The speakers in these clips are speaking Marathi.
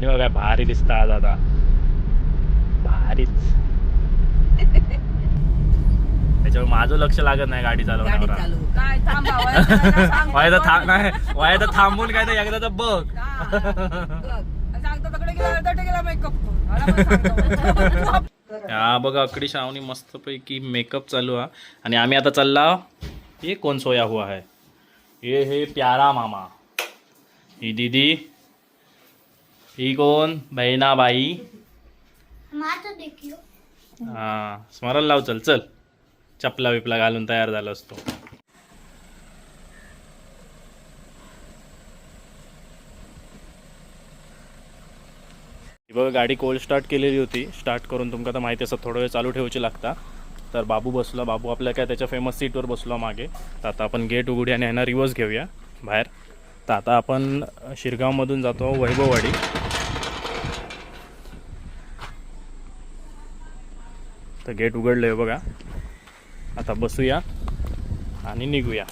श्रावणी बघा भारी दिसता आज आता भारीच त्याच्यावर माझं लक्ष लागत नाही गाडी गाडी चालवण्यावर चालू काय थांबा वया तुला सांग. वाय तर थांब नाही वाय तर थांबून काय तर एकदा तर बघ हा. बघ. सांगतो तिकडे गेला तिकडे गेला मेकअप मला पण सांगतो. हा बघा अकडी श्रावणी मस्तपैकी मेकअप चालू आहे आणि आम्ही आता चालला ये कोण सोया हुआ है ये हे प्यारा मामा ही दीदी ही कोण बहिणाबाई हा स्मरण लाव चल चल. चपला बिपला घालून तयार झाला असतो. बघा गाडी कोल्ड स्टार्ट केलेली होती. स्टार्ट करून तुमका तर माहिती असं थोडा वेळ चालू ठेवायची लागता. तर बाबू बसला. बाबू आपल्या काय त्याच्या फेमस सीटवर बसला मागे. तर आता आपण गेट उघडी आणि ह्यांना रिवर्स घेऊया बाहेर. तर आता आपण शिरगावमधून जातो वैभववाडी. तर गेट उघडलं आहे बघा. आता बसूया आणि निघूया.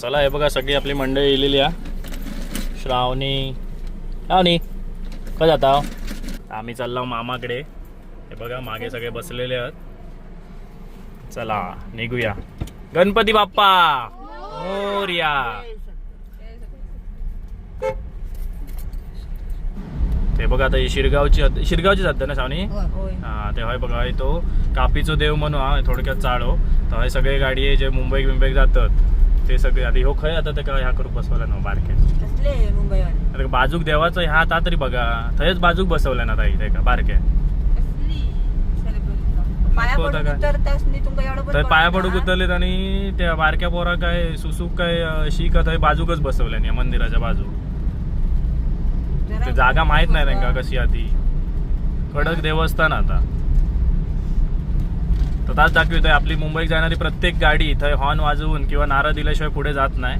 चला हे बघा सगळी आपली मंडळी येलेली आहे. श्रावणी श्रावणी का जाता हो? आम्ही चाललो मामाकडे. हे बघा मागे सगळे बसलेले आहेत. चला निघूया. गणपती बाप्पा! मोर्या! ते बघा आता ही शिरगावची शिरगावचीच हद्द ना होय हा ते हय बघा हे तो कापीचो देव म्हणून हा थोडक्यात चाळो. तर हे सगळे गाडी जे मुंबई बिंबईक जातात ते सगळे आता ह्यो खय आता ते काय ह्या करू बसवला ना बारके? आता बाजूक देवाचं ह्या आता तरी बघा थंयच बाजूक बसवल्या ना ताई ते का बारके. तर पाया पडूक. उतरलेत आणि त्या बारक्या पोरा काय सुसुक काय अं, शीक थंय बाजूकच बसवल्या मंदिराच्या बाजू जरा ते जागा माहीत नाही त्यांना कशी आधी कडक देवस्थान आता. तर ताच दाखवितोय आपली मुंबईत जाणारी प्रत्येक गाडी थंय हॉर्न वाजवून किंवा नारळ दिल्याशिवाय पुढे जात नाही.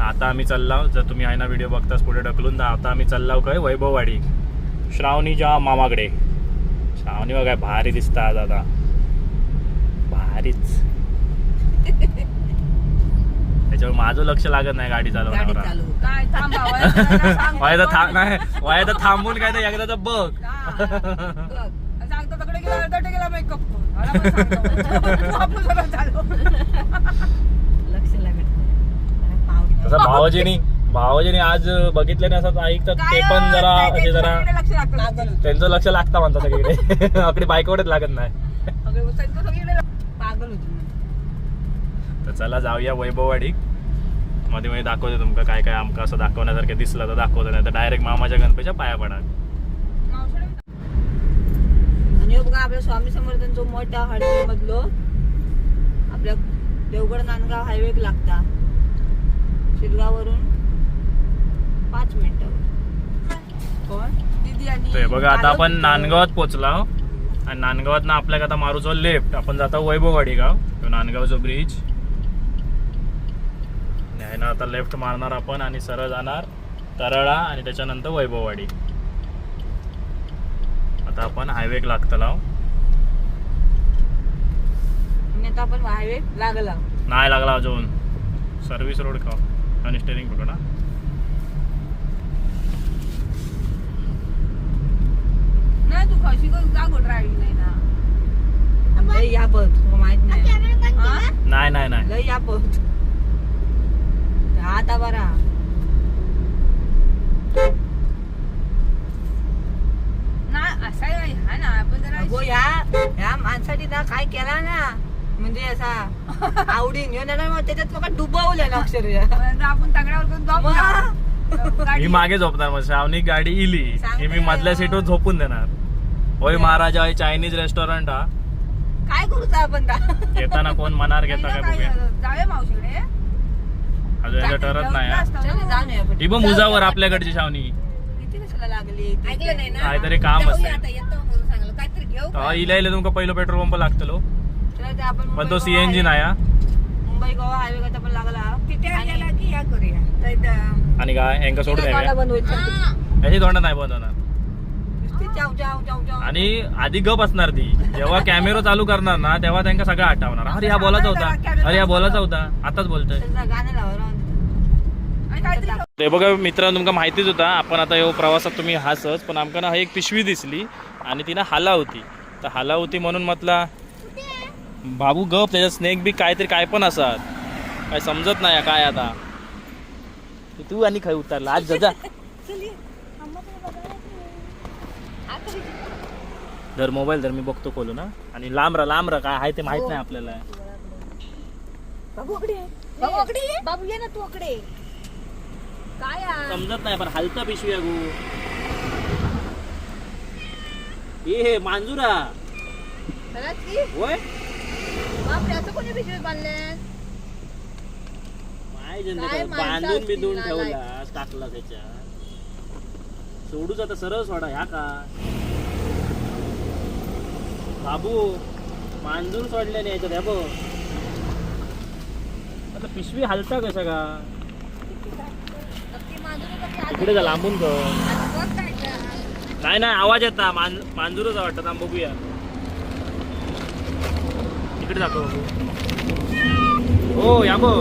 आता आम्ही चाललाव जर तुम्ही आहे ना व्हिडिओ बघताच पुढे ढकलून तर आता आम्ही चाललाव काय? वैभववाडी. श्रावणीच्या मामाकडे. श्रावणी बघा भारी दिसता आज आता. भारीच. त्याच्यावर माझं लक्ष लागत नाही गाडी गाडी चालवण्यावर चालू काय थांबा सांग. वाय थांब नाही वाय तर थांबून काय तर एकदा तर बघ हा. बघ. सांगतो तिकडे गेला तिकडे गेला मेकअप मला पण सांगतो. आपण सगळं चालू. लक्ष लागत नाही. जरा पाव- तसं भावाजीनी भावाजीनी आज बघितलं नाही असं ऐकतात ते काय पण जरा काय म्हणजे जरा लक्ष लागतं. त्यांचं लक्ष लागतं म्हणतात सगळीकडे आपली बायकोकडेच लागत नाही सगळे- पागल होती मी. तर चला जाऊया वैभववाडी. मध्ये मध्ये दाखवते तुमका काय काय आमका असं दाखवण्यासारखं दिसलं तर दाखवतो नाही तर डायरेक्ट मामाच्या गणपतीच्या पाया पडा. आणि हो बघा आपल्या स्वामी समर्थांचो मोठा हडपी मधलो आपल्या देवगड नांदगाव हायवे लागता. शिरगाववरून पाच मिनिटावर कोण? दीदी आणि ते बघा आता आपण. नांदगावात पोचलाव आणि नांदगावात ना आपल्या आता मारूचो लेफ्ट आपण जातो वैभववाडी गाव. तो नांदगावचा ब्रिज आहे ना आता लेफ्ट मारणार आपण आणि सरळ जाणार तरळा आणि त्याच्यानंतर वैभववाडी. आता आपण हायवे लागतला आणि आता आपण हायवे लागला. नाही लागला अजून. सर्व्हिस रोड का? आणि स्टेरिंग पकडा नाही तू कशी जागो ड्रायव्हिंग नाही ना? लय या पत माहीत नाही? नाही नाही नाही. लय या पत आता बरा नाही असा हा ना आपण जरा अगो या या माणसाने ना काय केला ना म्हणजे असा आवडीन ह्यो ना मग त्याच्यात मग डुबवलं ना अक्षरशः. पण आपण तगड्यावर करून जाऊ ना. मी मागे झोपणार मग श्रावणी गाडी इली. की मी मधल्या ना. सीटवर झोपून देणार. होय महाराजा होय चायनीज रेस्टॉरंट हा. काय करूचा आपण ता? घेताना कोण मनार घेता काय काय- बघूया. जाऊया मावशीकडे. अजून याचं ठरत नाही हा. बघ मुजावर आपल्याकडची ना? काहीतरी काम जाऊया असेल. आता, येतो म्हणून सांगलं काहीतरी घेऊ तेव्हा इला इला तुमका पहिलं पेट्रोल पंप लागतलो. चला ते आपण पण तो सीएनजी नाही मुंबई गोवा हायवे करता पण लागला. तिथे आणि- आलेला की या करूया. तर इथं- आणि काय यांका सोडून हा. याची तोंड नाही बंद होणार. आणि आधी गप असणार ती. जेव्हा कॅमेरा चालू करणार ना तेव्हा त्यांना सगळं आठवणार. अरे हा बोलायचा होता. अरे हा बोलायचा होता. आताच बोलतोय त्याचं गाणं लावा राहून काहीतरी ते बघा मित्रांनो तुमका माहितीच होता आपण आता ह्यो प्रवासात तुम्ही हासच पण आमका ना एक पिशवी दिसली आणि ती ना हाला होती तर हाला होती म्हणून म्हटला बाबू गप त्याच्यात स्नेक बी काहीतरी काय पण असतात. काय समजत नाही काय आता. ते आणि खाय उतरला. आज जा धर मोबाईल धर मी बघतो खोलू ना आणि लांब राहा लांब राहा. काय आहे ते माहीत नाही आपल्याला. बाबू अकडे बाबू ये. ना तू? समजत नाही पण हलता पिशवी अगू हे हे मांजुरा? होय? माय जनता काय काय बांधून बिंदून ठेवला टाकला त्याच्या. सोडूच आता सरळ सोडा ह्या का? बाबू मांजूर सोडल्याने याच्यात ह्या बघ. आता पिशवी हलता कशा का नक्की मांजूर कधी आली? इकडे जा लांबून ग नाही नाही आवाज येता मान मांजूरच वाटत आम बघूया. इकडे जातो हो या बघ.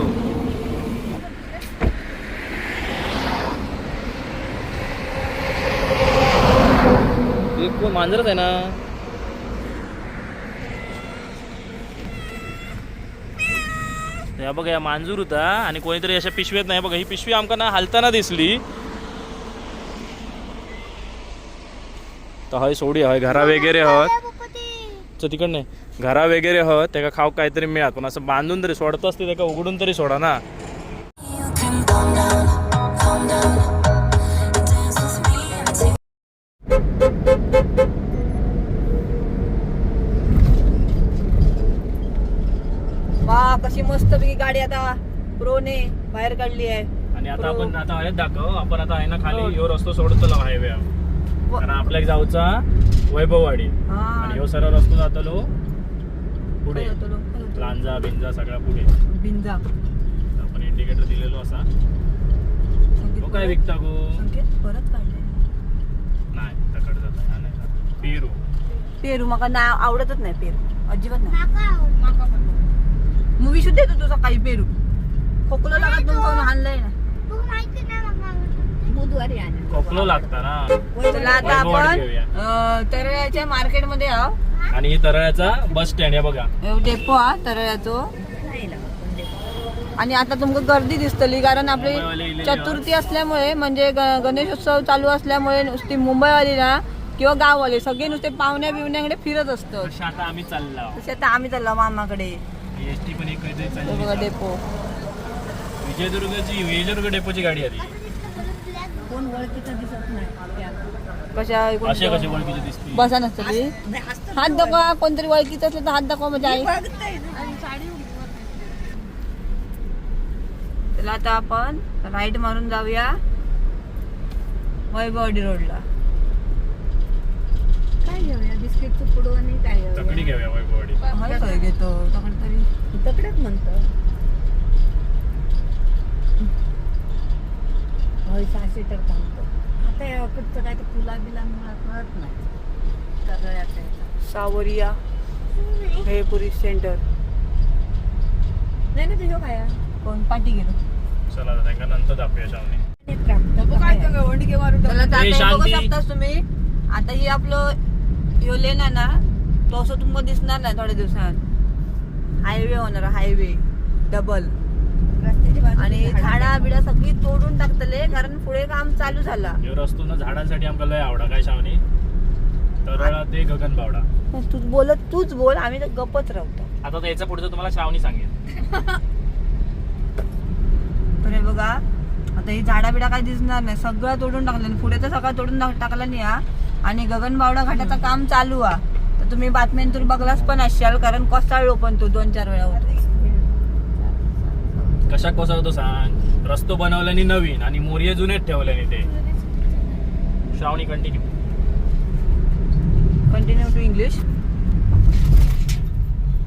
मांजरच आहे ना. या बघा या मांजूर होता आणि कोणीतरी अशा पिशव्यात नाही बघा ही पिशवी आमका ना हलताना दिसली. तर हय सोडी हय घरा वगैरे हत. तिकड नाही घरा वगैरे हत त्याका खाऊ काहीतरी मिळत. पण असं बांधून तरी सोडत असते त्याका उघडून तरी सोडा ना. प्रोने बाहेर काढली आहे. आणि आता हो. आपण आता आहेत दाखव आपण आता आहे ना खाली ह्यो रस्तो सोडतलो हायवे कारण आपल्याक जाऊचा वैभववाडी. हा. आणि ह्यो सरळ रस्तो जातलो पुढे. काय? काय? लांजा बिंजा सगळा पुढे. बिंजा. आपण इंडिकेटर दिलेलो असा. तो काय परत- विकता गो? संकेत परत काढले. नाही तकड जात हा नाही. पेरू. पेरू मला ना आवडतच नाही पेरू. अजिबात नाही. मूवी सुद्धा येतो तू सकाळी पेरू. खोकलं लागत म्हणून आणलंय ना. बुधवारी आणा. खोकलो लागता ना. चला आता वैभववाडी आपण घेऊया. अं, तरळ्याच्या मार्केटमध्ये आहो. आणि ही तरळ्याचा बस स्टँड आहे बघा. डेपो हा तरळ्याचो आणि आता तुमका गर्दी दिसतली कारण आपली चतुर्थी असल्यामुळे म्हणजे ग- गणेशोत्सव चालू असल्यामुळे नुसती मुंबईवाली ना किंवा गाववाले सगळे नुसते पाहुण्या बिवण्याकडे फिरत तशी आता आम्ही चाललो तसे आता आम्ही चाललो मामाकडे. एस टी पण एक काहीतरी तो चालली बघा डेपो. विजयदुर्ग डेपोची गाडी आली. कोण ओळखीचं दिसत नाही कशा अशा कशी ओळखीची दिसती बसा हात दाखवा कोणतरी ओळखीचं असलं तर हात दाखवा म्हणजे आई. चला आता आपण राईट मारून जाऊया वैभवडी रोडला. काय घेऊया? बिस्किटचं पुडू आणि काय तकडी घेऊया वैभववाडी घेतो. तकडे तरी तकडेच म्हणतो. होय सहाशे तर थांबतो. आता याकडचं काय तर फुला बिला मला कळत नाही सावरिया भेपुरी सेंटर. नाही ना तुझ्या काय कोण? पाठी गेलो चला आता त्यांना नंतर दाखवूया शावणी चला आता ए, हे बघू शांती. शकतास तुम्ही. आता ही आपलं यो लेन आहे ना तो असं तुम्हाला दिसणार नाही थोड्या दिवसात. हायवे होणार हायवे. डबल. आणि झाडा बिडा सगळी तोडून टाकतले कारण पुढे काम चालू झाला. ह्यो रस्तो ना झाडांसाठी आमका लय आवडा काय शावणी तरळा ते गगन बावडा. तू बोलत तूच बोल आम्ही तर गप्पच राहतो. आता तर याच्या पुढचं तुम्हाला श्रावणी सांगेल तर हे बघा आता ही झाडा बिडा काय दिसणार नाही. सगळं तोडून टाकलं पुढे तर सगळं तोडून टाक- टाकलं नाही हा. आणि गगनबावडा घाटाचं काम चालू आ तर तुम्ही बातम्यांतून बघलाच पण असाल कारण कोसळलो पण तो दोन चार वेळा होतो कशा कोसळतो सांग? रस्तो बनवल्याने नवीन आणि मोर्ये जुनेच ठेवल्याने ते. Shravani continue continue to English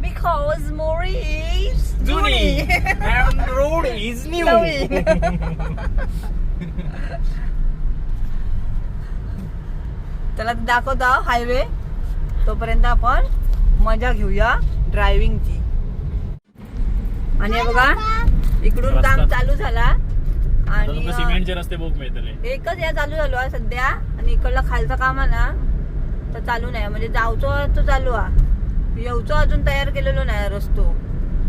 because Mori is जुनी and road is new. त्याला दाखवता हायवे तोपर्यंत आपण मजा घेऊया ड्रायव्हिंगची आणि बघा. इकडून काम रस्ता. चालू झाला आता आणि तुमका टेन्शन असते बुक मिळतले. एकच या चालू झालो आहे सध्या आणि इकडला खालचा काम आहे ना तर चालू नाही. म्हणजे जाऊचो तो चालू आहे. येऊचो अजून तयार केलेलो नाही रस्तो.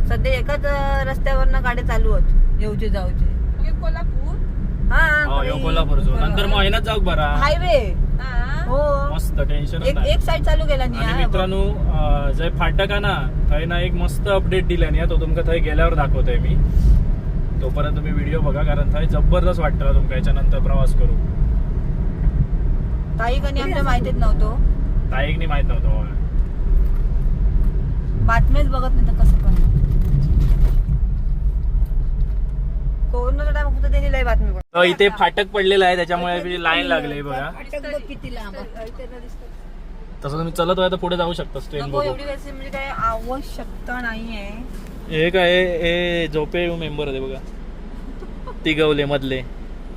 सध्या एकाच रस्त्यावरनं गाडी चालू होत येऊचे जाऊचे. एक कोल्हापूर? हो यो कोल्हापूरचो. नंतर मग बरा. हायवे. हा. हो. मस्त टेन्शन एक एक साइड चालू केला आणि नाही मित्रांनो अं, जय फाटक आहे ना थंय ना एक मस्त अपडेट दिला नाही तो तुमका थंय गेल्यावर दाखवतोय मी. तोपर्यंत तुम्ही व्हिडिओ बघा कारण थंय जबरदस्त वाटतं तुमका याच्यानंतर प्रवास करू काही कणी आमच्या माहितीच नव्हतो. ताईकनी माहीत नव्हतं हो. बातमीच बघत नाही तर कसं पण कोरोनाचा टाइम फक्त त्यांनी लय बातमी बघ तर इथे फाटक पडलेलं आहे त्याच्यामुळे लाईन लागली बघा. किती लांब तसं तुम्ही चलत आहे तर पुढे जाऊ शकता ट्रेन नको बघू. एवढी वेळची म्हणजे काय आवश्यकता नाहीये. हे काय हे झोपे मेंबर होते बघा. तिगवले मधले.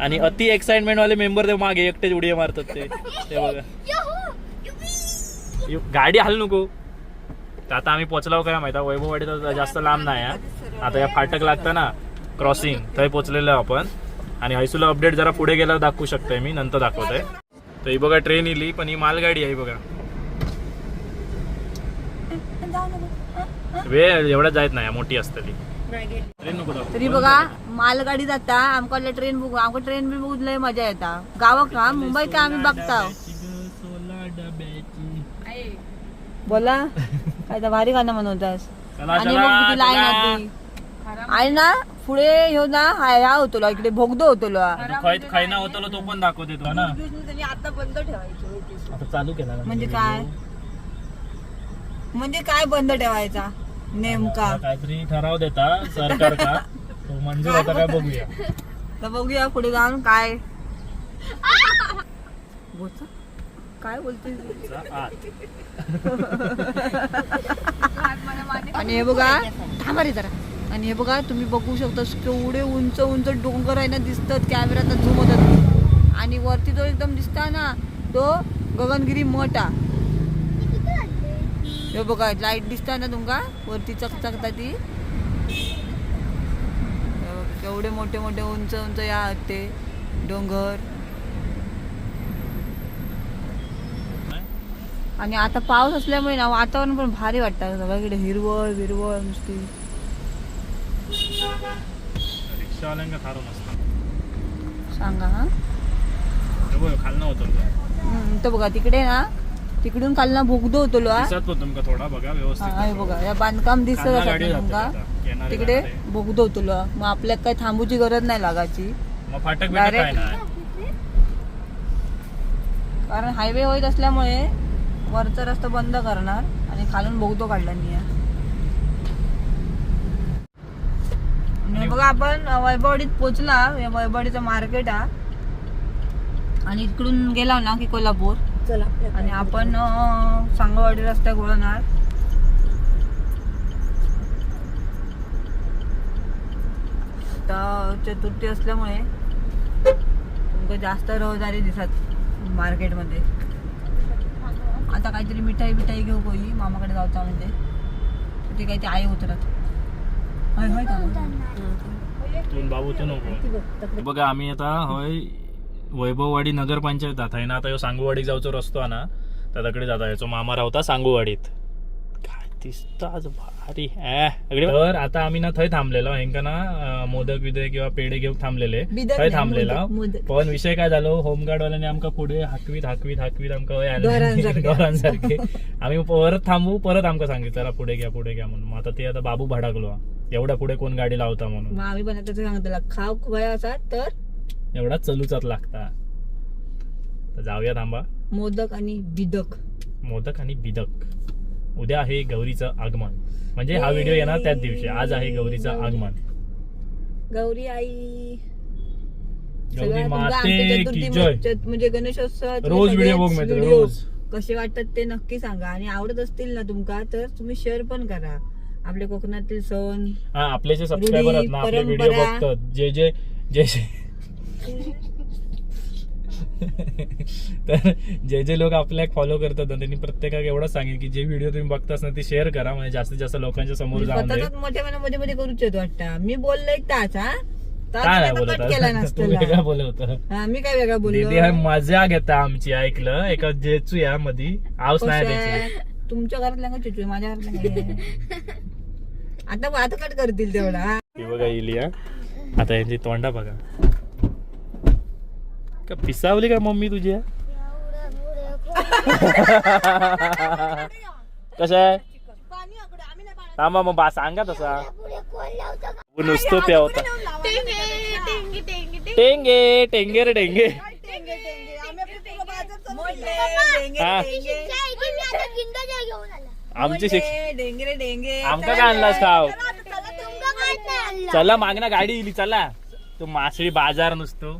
आणि अति एक्साइटमेंट वाले मेंबर ते मागे एकटेच उडी मारतात ते. ते बघा. यु- गाडी हल नको. तर आता आम्ही पोचलो काय माहिती वैभववाडी तर जास्त लांब नाही आहे आता या फाटक लागतं ना क्रॉसिंग थंय पोचलेलो आपण. आणि हैसूला अपडेट जरा पुढे गेल्यावर दाखवू शकतोय मी नंतर दाखवतोय. तर ही बघा ट्रेन इली पण ही मालगाडी आहे बघा. वेळ एवढ्या जायत नाही मोठी असते ती ट्रेन नको दाखवू. तरी बघा मालगाडी जाता आमका ट्रेन बघू आमका ट्रेन बी बघू लय मजा येता. गावा का मुंबई का आम्ही बघता? बोला काय तर भारी गाणं म्हणवतास. चला, आणि चला, मग किती लाईन चला. आणि ना पुढे ह्यो ना हा ह्या होतो इकडे भोगदो होतो खाय खायना होतं तो पण दाखवते तो ना. आता बंद ठेवायचं आता चालू केला ना म्हणजे काय? म्हणजे काय बंद ठेवायचा? नेमका. काहीतरी ठराव देता सरकार का? तो मंजूर होता काय बघूया. तर बघूया पुढे जाऊन काय. बोलता? काय बोलते आत. आणि हे बघा थांबा रे जरा. आणि हे बघा तुम्ही बघू शकता केवढे उंच उंच डोंगर आहे ना दिसतात कॅमेऱ्यात झूम होतात आणि वरती जो एकदम दिसता ना तो गगनगिरी मठ आ हे बघा लाइट दिसता ना तुमका? वरती चकचकता ती. केवढे मोठे मोठे उंच उंच या ते. डोंगर. आणि आता पाऊस असल्यामुळे ना वातावरण पण भारी वाटतं सगळीकडे हिरवळ हिरवळ नुसती. सांगा हा. होतं. तो. बघा तिकडे ना. तिकडून काल ना भोगदो होतो लो, हा. दिसत पण तुमका थोडा बघा व्यवस्थित बघा या बांधकाम दिसत जाते तुमका तिकडे होतो. मग आपल्याला काही थांबूची गरज नाही लागायची फाटक. नाही कारण हायवे होत असल्यामुळे वरचा रस्ता बंद करणार आणि खालून भोगदो काढला नाही. आणि बघा आपण वैभवडीत पोचला वैभवडीचं मार्केट हा आणि इकडून गेला ना की कोल्हापूर आणि आपण सांगवाडी रस्त्या वळणार. तर चतुर्थी असल्यामुळे तुमका जास्त रहदारी दिसत मार्केटमध्ये. आता काहीतरी मिठाई बिठाई घेऊ कोई मामाकडे जाऊचा म्हणजे. ते काही ते आई उतरत. होय होय बाबू तू नको बघा आम्ही आता होय वैभववाडी नगरपंचायत आहे ना आता ह्यो सांगूवाडीक जाऊचो रस्तो ना त्या तकडे जाता याचो मामा रावता सांगूवाडीत. काय दिसत आज भारी तर आता आम्ही ना थंय थांबलेलो हेंका ना मोदक विदय किंवा पेढे घेऊन थांबलेले. बिदक थंय थांबलेला. पण विषय काय झालो होमगार्ड वाल्याने आमका पुढे हाकवीत हाकवीत हाकवीत आमका आम्ही परत थांबू परत आमका सांगितलं "जरा पुढे घ्या पुढे घ्या म्हणून. आता ते आता बाबू भडाकलो. एवढ्या पुढे कोण गाडी लावता म्हणून. आम्ही पण आता ते सांगतो खाव वया असा तर एवढा चलूचाच लागता. तर जाऊया थांबा. मोदक आणि बिदक. मोदक आणि बिदक. उद्या आहे गौरीचं आगमन. म्हणजे हा व्हिडिओ येणार त्याच दिवशी. आज आहे गौरीचं आगमन. गौरी आई. गौरी सगळ्या माते की जय. म्हणजे गणेशोत्सवात रोज व्हिडिओ बघ मिळतो रोज. कसे वाटतात ते नक्की सांगा. आणि आवडत असतील ना तुमका तर तुम्ही शेअर पण करा. आपले कोकणातील सण हा आपले जे सबस्क्रायबर आहेत ना आपले व्हिडिओ परंपरा. बघतात. जे जे जे जे तर जे जे लोक आपल्याला फॉलो करतात त्यांनी प्रत्येकाला एवढंच सांगेल की जे व्हिडिओ तुम्ही बघतास ना ते शेअर करा. म्हणजे जास्तीत जास्त लोकांच्या समोर जाऊन मोठ्या मध्ये मध्ये करूच वाटतं. मी बोललोय तास हा. काय वेगळा होता. मी काय वेगळा बोललो? मजा घेता आमची ऐकलं? एका जेचू या मधी. आऊस नाही? तुमच्या घरातल्या का चिचू माझ्या घरातल्या? आता आता कट करतील तेवढा बघा इली हा आता यांची तोंडा बघा. का पिसावली का मम्मी तुझ्या कशा आहे? थांबा मग बा सांगा तसा. नुसतं प्यावता टेंगे टेंगे रे टेंगे. हा. आमची शिक्ष. डेंगे डेंगे आमका काय आणलास खाव चला मागना गाडी इली चला. तू मासळी बाजार नुसतो.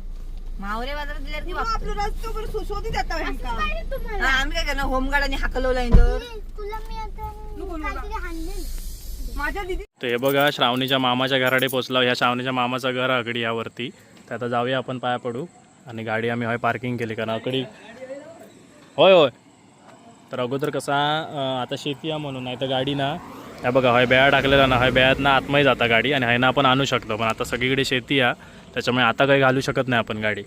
मावरे बाजारात दिल्यावर की आपलं रस्त्यावर हे का? हा, आम्ही काय करणार? हाकलवला इंदोर. माझ्या दिदी तर हे बघा श्रावणीच्या मामाच्या घराडे पोचला. ह्या श्रावणीच्या मामाचं घर आहे अकडी यावरती. तर आता जाऊया आपण पाया पडू. आणि गाडी आम्ही हय पार्किंग केली. कारण अकडी होय होय. तर अगोदर कसा अं, आता शेती आहे म्हणून. नाही तर गाडी ना ह्या बघा हय बेळा टाकलेला ना. हय बेळ्यात ना आतमध्ये जाता गाडी. आणि हयना आपण आणू शकतो. पण आता सगळीकडे शेती आहे. त्याच्यामुळे आता काही घालू शकत नाही आपण गाडी.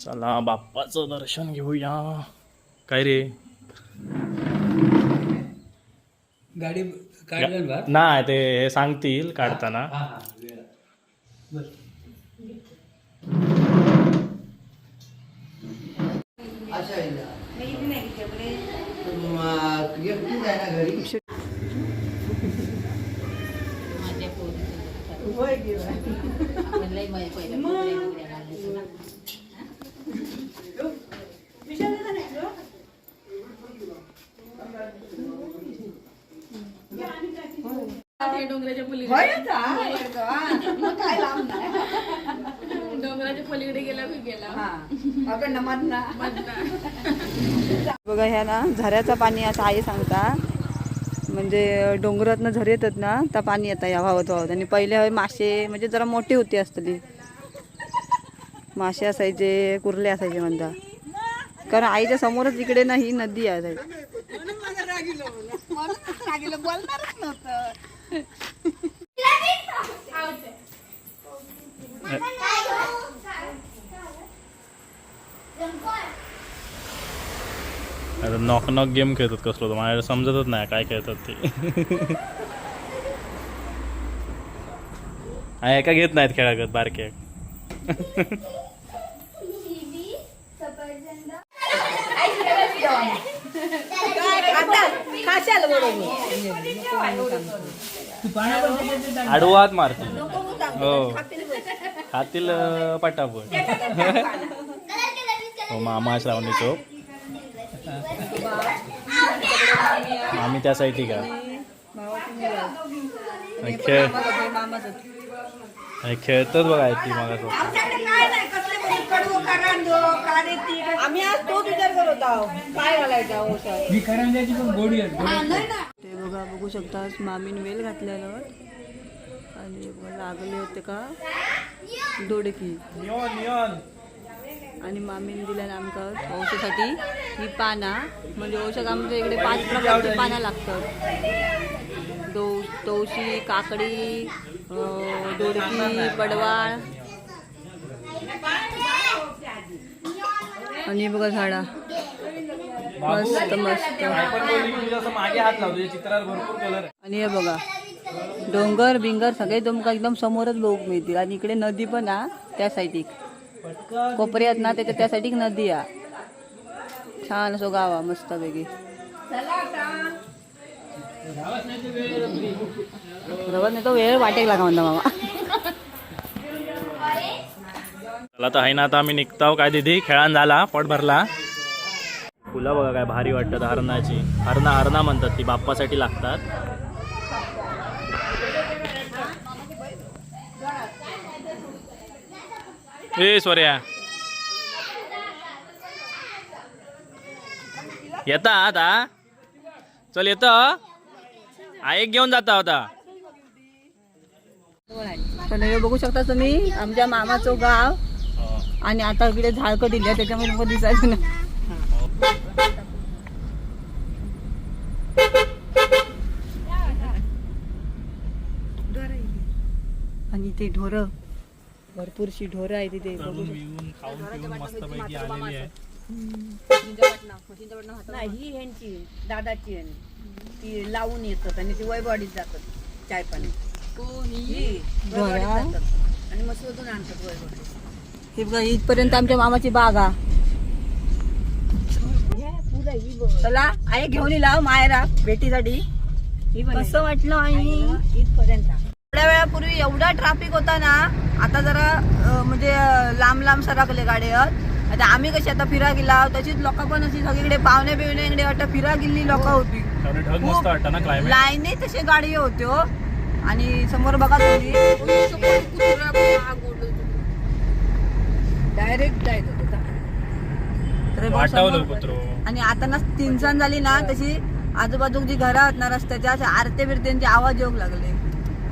चला बाप्पाचं दर्शन घेऊया. काय रे? गाडी काढलं ना नाही ते हे सांगतील काढताना डोंगराच्या पलीकडे डोंगराच्या पलीकडे गेला मी गेला बघा ह्या ना झऱ्याचं पाणी असं आई सांगता. म्हणजे डोंगरातनं झरे येतात ना त्या पाणी येतं या वाहत वाहत आणि पहिले हवे मासे म्हणजे जरा मोठी होती असतली. मासे असायचे कुर्ले असायचे म्हणता. कारण आईच्या समोरच इकडे ना ही नदी आहे. आता नॉक नॉक गेम खेळतात कसलो तो मला समजतच नाही काय खेळतात ते. हा, एका घेत नाहीत खेळागत बारके. आडवात मारतो. हो. खातील पटापट. हो मामा श्रावणी चौक आम्ही त्या साईडली का खेळ खेळतच बघा ती मग आम्ही आज तोच विचार करत आहोत. काय घालायचा औषध? ही करंजाची पण गोडी आहे ते बघा बघू शकता मामीन वेल घातलेलं आणि बघा लागले होते का? दोडकी. आणि मामीन दिल्यान आमकां औषधासाठी ही पाना. म्हणजे औषध आमच्या इकडे पाच प्रकारची पाना लागतात. दो तवशी काकडी दोडकी पडवाळ आणि बघा झाडा. मस्त मस्त. आणि हे बघा. डोंगर बिंगर सगळे तुमका एकदम समोरच लोक मिळतील. आणि इकडे नदी पण हा त्या साईडीक कोपऱ्यात ना त्याच्या त्या साईडीक नदी हा छान असो गावा मस्त पैकी रवत नाही तो वेळ वाटेक लागा म्हणता मामा. चला तर आहे ना आता आम्ही निघताव काय दिदी? खेळान झाला पोट भरला. फुलं बघा काय भारी वाटतात हरणाची. हरणा हरणा म्हणतात ती बाप्पासाठी लागतात. ए सोर्या येता आता चल येत आईक घेऊन जाता आता हे बघू शकता तुम्ही आमच्या मामाचं गाव. आणि आता इकडे झाडकं दिले त्याच्यामुळे मग दिसायचं ना ती ढोरं. भरपूरशी ढोरं आहे तिथे. बघू शकता. खाऊन पिऊन मस्तपैकी आलेली आहे. नाही ही ह्यांची दादाची आहे. ती लावून येतात आणि ती वैभवाडीत जातात चाय पाणी. हो, ही जातात. आणि मग शोधून आणतात हे बघा इथपर्यंत आमच्या मामाची बाग हा. चला आई घेऊन येला मायरा भेटीसाठी. कसं वाटलं आई? इथपर्यंत. थोड्या वेळापूर्वी एवढा ट्रॅफिक होता ना आता जरा म्हणजे लांब लांब सरकले गाड्यात आता आम्ही कशी आता फिरा गेला तशीच लोक पण अशी सगळीकडे पाहुणे बिवणे इकडे वाटतं फिरा गेली लोक होती. लाईनी तसे गाडी होते हो. आणि समोर बघा तुम्ही. डायरेक्ट जायचं आणि आता ना तीन सण झाली ना तशी आजूबाजूक जी घरं आहेत ना रस्त्याच्या आरते बिरत्यांचे आवाज येऊ लागले.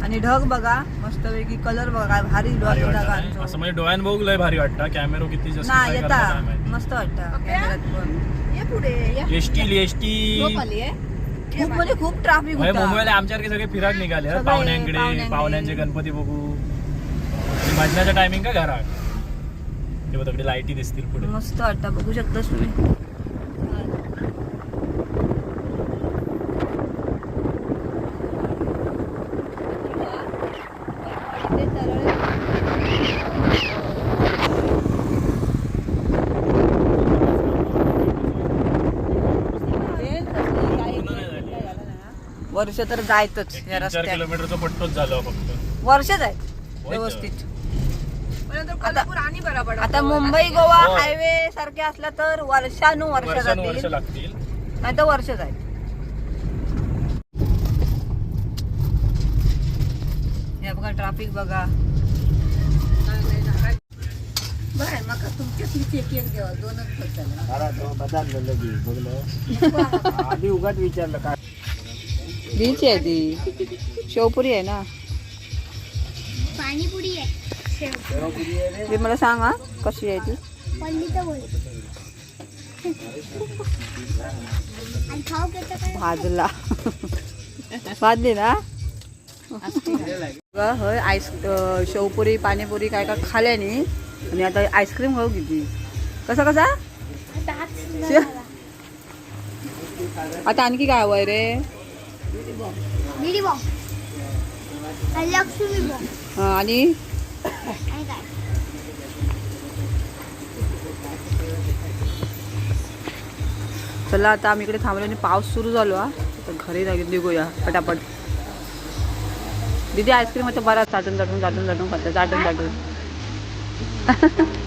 आणि ढग बघा मस्तपैकी कलर बघा काय भारी भारी डोळ्यात वाटतं. ढगांचं. नाही? असं म्हणजे डोळ्यान बघू लय भारी वाटतं. कॅमेरो किती जास्त ना काय येता. करतात काय माहिती. मस्त वाटतं. कॅमेऱ्यात पण ये पुढे ये. ST ST. झोप आली आहे. खूप म्हणजे खूप ट्राफिक म्हणजे मुंबईला आमच्यासारखे सगळे फिराक निघाले. हं, सगळे पाहुण्यांकडे पाहुण्यांकडे. पाहुण्यांचे गणपती बघू. आणि मजनाच्या टायमिंग का घरात? तिकडे लाईटी दिसतील पुढे. मस्त वाटतं. बघू शकतास तुम्ही. वर्ष तर जायतच या तीन चार रस्त्यात. किलोमीटरचा पट्टोच झालं फक्त. वर्ष जायत. व्यवस्थित. परंतु कोल्हापूर आणि बरोबर आता मुंबई गोवा हो. हायवे सारखे असला तर वर्षानुवर्ष वर्षानुवर्ष जातील. लागतील. नाही तर वर्ष जाईल हे बघा ट्रॅफिक बघा. बरं मग तुमच्याच एक एक देवा दोनच आधी उगाच विचारलं काय बीच आहे ती शेवपुरी आहे ना पाणीपुरी आहे. ते मला सांग हा कशी आहे ती? भाजला. भाजली ना? होय आईस शेवपुरी पाणीपुरी काय काय खाल्यानी आणि आता आईस्क्रीम खाऊ किती कसा कसा? आता आणखी काय हवंय रे? बिडी बॉम्ब. आणि लक्ष्मी बॉम्ब. हा, आणि? आणि काय? चला आता आम्ही इकडे थांबलो आणि पाऊस सुरू झालो हा. तर घरी जाऊन निघूया पटापट. दीदी आईस्क्रीम आता बरा चाटून चाटून चाटून चाटून खाते चाटून चाटून